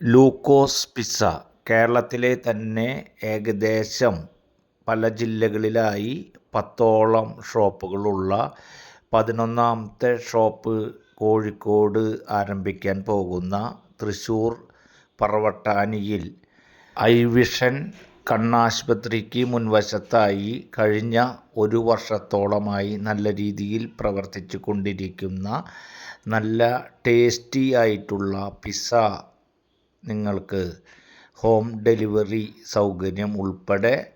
ലൂക്കോസ് pizza കേരളത്തിലെ തന്നെ ഏകദേശം പല ജില്ലകളിലായി പത്തോളം ഷോപ്പുകളുള്ള പതിനൊന്നാമത്തെ ഷോപ്പ് കോഴിക്കോട് ആരംഭിക്കാൻ പോകുന്ന തൃശ്ശൂർ പറവട്ടാനിയിൽ ഐ വിഷൻ കണ്ണാശുപത്രിക്ക് മുൻവശത്തായി കഴിഞ്ഞ ഒരു വർഷത്തോളമായി നല്ല രീതിയിൽ പ്രവർത്തിച്ചു കൊണ്ടിരിക്കുന്ന നല്ല ടേസ്റ്റി ആയിട്ടുള്ള പിസ്സ നിങ്ങൾക്ക് ഹോം ഡെലിവറി സൗകര്യം ഉൾപ്പെടെ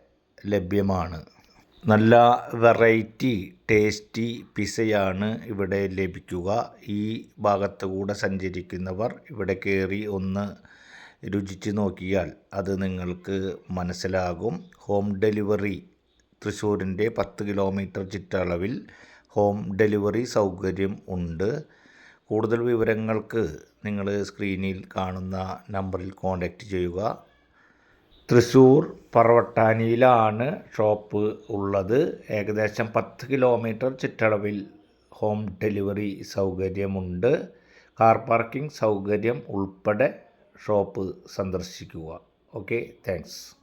ലഭ്യമാണ്. നല്ല വെറൈറ്റി ടേസ്റ്റി പിസയാണ് ഇവിടെ ലഭിക്കുക. ഈ ഭാഗത്തു കൂടെ സഞ്ചരിക്കുന്നവർ ഇവിടെ കയറി ഒന്ന് രുചിച്ച് നോക്കിയാൽ അത് നിങ്ങൾക്ക് മനസ്സിലാകും. ഹോം ഡെലിവറി തൃശ്ശൂരിന്റെ പത്ത് കിലോമീറ്റർ ചുറ്റളവിൽ ഹോം ഡെലിവറി സൗകര്യം ഉണ്ട്. കൂടുതൽ വിവരങ്ങൾക്ക് നിങ്ങൾ സ്ക്രീനിൽ കാണുന്ന നമ്പറിൽ കോൺടാക്റ്റ് ചെയ്യുക. തൃശ്ശൂർ പറവട്ടാനിയിലാണ് ഷോപ്പ് ഉള്ളത്. ഏകദേശം പത്ത് കിലോമീറ്റർ ചുറ്റളവിൽ ഹോം ഡെലിവറി സൗകര്യമുണ്ട്. കാർ പാർക്കിംഗ് സൗകര്യം ഉൾപ്പെടെ ഷോപ്പ് സന്ദർശിക്കുക. Okay thanks.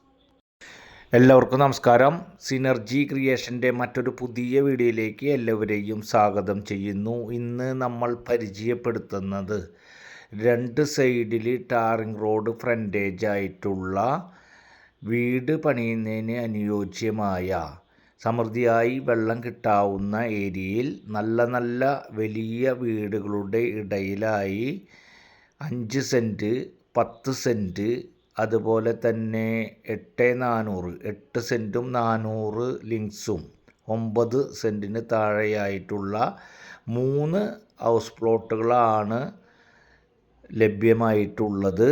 എല്ലാവർക്കും നമസ്കാരം. സിനർജി ക്രിയേഷന്റെ മറ്റൊരു പുതിയ വീഡിയോയിലേക്ക് എല്ലാവരെയും സ്വാഗതം ചെയ്യുന്നു. ഇന്ന് നമ്മൾ പരിചയപ്പെടുത്തുന്നത് രണ്ട് സൈഡിൽ ടാറിംഗ് റോഡ് ഫ്രണ്ടേജ് ആയിട്ടുള്ള വീട് പണിയുന്നതിന് അനുയോജ്യമായ സമൃദ്ധിയായി വെള്ളം കിട്ടാവുന്ന ഏരിയയിൽ നല്ല നല്ല വലിയ വീടുകളുടെ ഇടയിലായി അഞ്ച് സെന്റ് പത്ത് സെന്റ് അതുപോലെ തന്നെ എട്ട് നാനൂറ് എട്ട് സെന്റും നാനൂറ് ലിങ്സും ഒമ്പത് സെന്റിന് താഴെയായിട്ടുള്ള മൂന്ന് ഹൗസ് പ്ലോട്ടുകളാണ് ലഭ്യമായിട്ടുള്ളത്.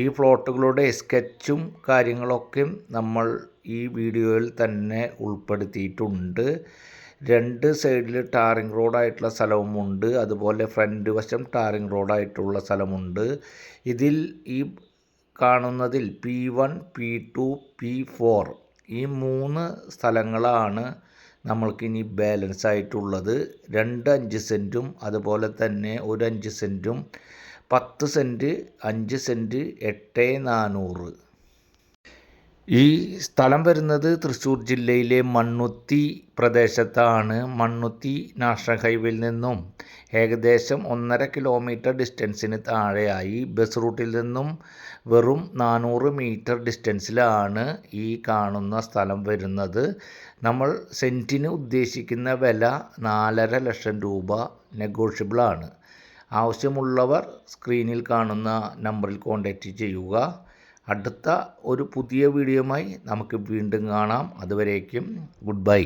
ഈ പ്ലോട്ടുകളുടെ സ്കെച്ചും കാര്യങ്ങളൊക്കെ നമ്മൾ ഈ വീഡിയോയിൽ തന്നെ ഉൾപ്പെടുത്തിയിട്ടുണ്ട്. രണ്ട് സൈഡിൽ ടാറിംഗ് റോഡായിട്ടുള്ള സ്ഥലവുമുണ്ട്. അതുപോലെ ഫ്രണ്ട് വശം ടാറിംഗ് റോഡായിട്ടുള്ള സ്ഥലമുണ്ട്. ഇതിൽ ഈ കാണുന്നതിൽ P one P two P four ഈ മൂന്ന് സ്ഥലങ്ങളാണ് നമ്മൾക്കിനി ബാലൻസ് ആയിട്ടുള്ളത്. രണ്ട് അഞ്ച് സെന്റും അതുപോലെ തന്നെ ഒരു അഞ്ച് സെന്റും പത്ത് സെന്റ് അഞ്ച് സെന്റ് എട്ട് നാനൂറ്. ഈ സ്ഥലം വരുന്നത് തൃശ്ശൂർ ജില്ലയിലെ മണ്ണുത്തി പ്രദേശത്താണ്. മണ്ണുത്തി നാഷണൽ ഹൈവേയിൽ നിന്നും ഏകദേശം ഒന്നര കിലോമീറ്റർ ഡിസ്റ്റൻസിന് താഴെയായി. ബസ് റൂട്ടിൽ നിന്നും വെറും നാനൂറ് മീറ്റർ ഡിസ്റ്റൻസിലാണ് ഈ കാണുന്ന സ്ഥലം വരുന്നത്. നമ്മൾ സെന്റിന് ഉദ്ദേശിക്കുന്ന വില നാലര ലക്ഷം രൂപ നെഗോഷ്യബിളാണ്. ആവശ്യമുള്ളവർ സ്ക്രീനിൽ കാണുന്ന നമ്പറിൽ കോൺടാക്റ്റ് ചെയ്യുക. അടുത്ത ഒരു പുതിയ വീഡിയോയുമായി നമുക്ക് വീണ്ടും കാണാം. അതുവരേക്കും ഗുഡ് ബൈ.